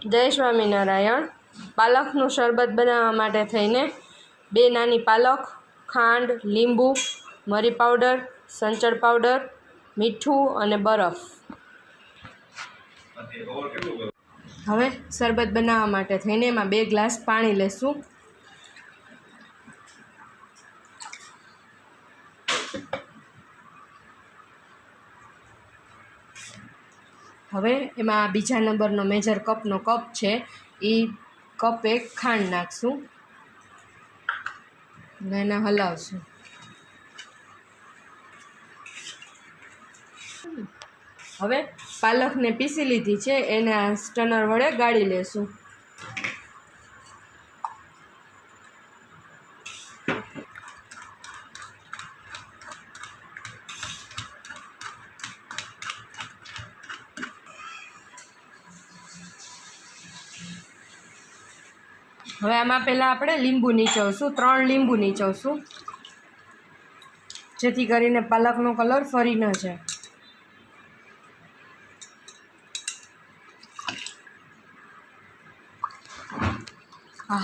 જય સ્વામિનારાયણ પાલકનું શરબત બનાવવા માટે થઈને બે નાની પાલક, ખાંડ, લીંબુ, મરી પાવડર, સંચળ પાવડર, મીઠું અને બરફ. હવે શરબત બનાવવા માટે થઈને એમાં બે ગ્લાસ પાણી લેશું. હવે એમાં બીજા નંબરનો મેજર કપનો કપ છે એ કપ એક ખાંડ નાખશું. અને એને હલાવશું. હવે પાલકને પીસી લીધી છે, એને સ્ટનર વડે ગાળી લેશું. હવે આમાં પહેલાં આપણે લીંબુ નીચવશું, ત્રણ લીંબુ નીચવશું. જેથી કરીને પાલકનો કલર ફરી ન જાય.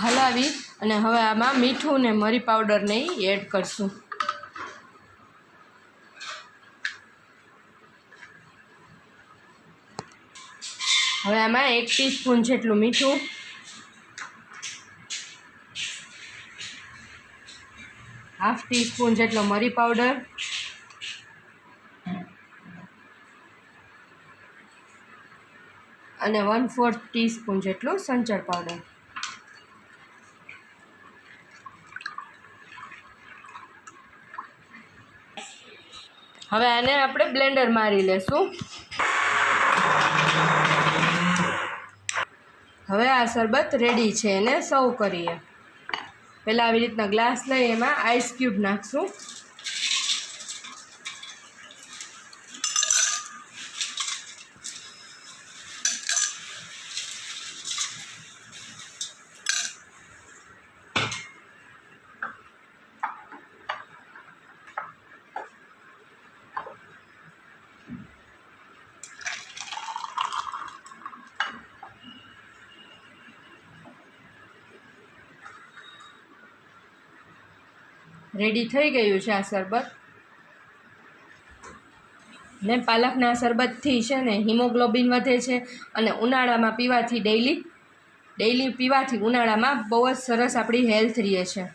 હલાવી અને હવે આમાં મીઠું ને મરી પાવડરને એડ કરશું. હવે આમાં એક ટીસ્પૂન જેટલું મીઠું હાફ ટીસ્પૂન જેટલો મરી પાવડર અને વન ફોર્થ ટીસ્પૂન જેટલું સંચળ પાવડર હવે આને આપણે બ્લેન્ડર મારી લેશું. હવે આ શરબત રેડી છે, એને સર્વ કરીએ. પહેલાં આવી રીતના ગ્લાસ લઈ એમાં આઈસ ક્યુબ નાખશું. રેડી થઈ ગયું છે આ શરબત. ને પાલકના શરબતથી છે ને હિમોગ્લોબિન વધે છે અને ઉનાળામાં પીવાથી ડેઈલી ડેઈલી પીવાથી ઉનાળામાં બહુ જ સરસ આપણી હેલ્થ રહે છે.